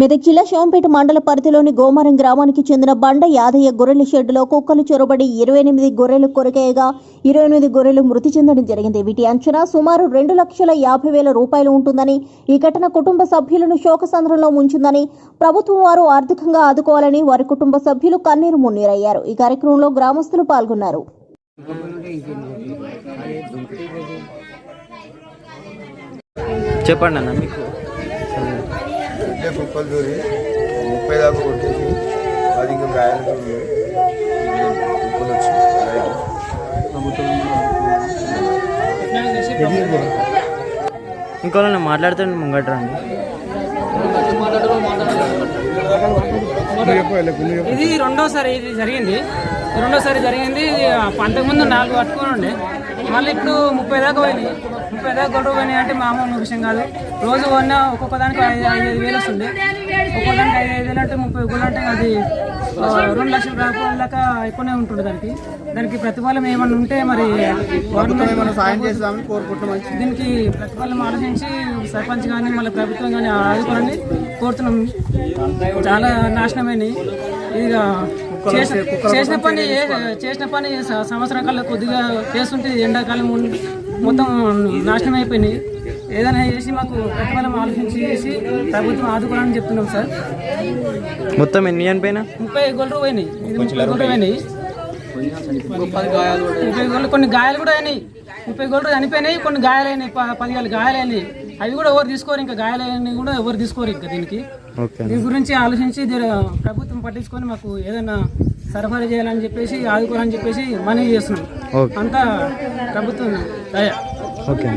మెదక్ జిల్లా శివంపేట మండల పరిధిలోని గోమరం గ్రామానికి చెందిన బండ యాదయ్య గొర్రెల షెడ్డులో కుక్కలు చొరబడి ఇరవై ఎనిమిది గొర్రెలు కొరకేయగా ఇరవై ఎనిమిది గొర్రెలు మృతి చెందడం జరిగింది. వీటి అంచనా సుమారు రెండు లక్షల యాభై వేల రూపాయలు ఉంటుందని ఈ ఘటన కుటుంబ సభ్యులను శోకసంద్రంలో ముంచిందని ప్రభుత్వం వారు ఆర్థికంగా ఆదుకోవాలని వారి కుటుంబ సభ్యులు కన్నీరు మున్నీరయ్యారు. ఈ కార్యక్రమంలో గ్రామస్తులు పాల్గొన్నారు. చెప్పండి అన్న మీకు. ఇట్లే కుక్కలు దూరి ముప్పై దాకా కొట్టేసి అది ఇంకా గాయాలు ఉన్నాయి కుక్కలు వచ్చి రైట్ ఇంకోళ్ళని మాట్లాడుతుంటే ముంగట రండి ఇది రెండోసారి ఇది జరిగింది. రెండోసారి జరిగింది. అంతకుముందు నాలుగు పట్టుకొని ఉండే మళ్ళీ ఇప్పుడు ముప్పై దాకా పోయినాయి. ముప్పై దాకా గొడవ పోయినాయి అంటే మామూలు విషయం కాదు. రోజు కొన్న ఒక్కొక్క దానికి ఐదు ఐదు వేలు వస్తుంది ఒక్కొక్క దానికి ఐదు ఐదు వేలు అంటే ముప్పై గుళ్ళు అంటే అది రెండు లక్షల రూపాయల దాకా ఎక్కువనే ఉంటుంది దానికి. దానికి ప్రతిఫలం ఏమన్నా ఉంటే మరి సాయం చేస్తామని కోరుకుంటున్నాం. దీనికి ప్రతిఫలం ఆలోచించి సర్పంచ్ కానీ మళ్ళీ ప్రభుత్వం కానీ ఆదుకోవాలని కోరుతున్నాం. చాలా నాశనమైనవి ఇదిగా చేసిన చేసిన పని ఏ- చేసిన పని సంవత్సరం కల్లా కొద్దిగా చేస్తుంటే ఎండాకాలం మొత్తం నాశనం అయిపోయినాయి ఏదైనా చేసి మాకు ప్రతిఫలం ఆలోచించి చేసి ప్రభుత్వం ఆదుకోవాలని చెప్తున్నాం సార్. మొత్తం ఎన్ని చనిపోయినా ముప్పై గోళ్ళు పోయినాయి. గోళ్ళు పోయినాయి. ముప్పై గోళ్ళు కొన్ని గాయాలు కూడా అయినాయి. ముప్పై గోళ్ళు చనిపోయినాయి కొన్ని గాయాలైనాయి ప- పదివేలు గాయాలైనాయి. అవి కూడా ఎవరు తీసుకోరు ఇంకా గాయాలైనవి కూడా ఎవరు తీసుకోరు ఇంకా దీనికి. దీని గురించి ఆలోచించి దీని ప్రభుత్వం పట్టించుకొని మాకు ఏదైనా సరఫరా చేయాలని చెప్పేసి ఆదుకోవాలని చెప్పేసి మనవి చేస్తున్నాం. అంతా ప్రభుత్వం దయ ఓకే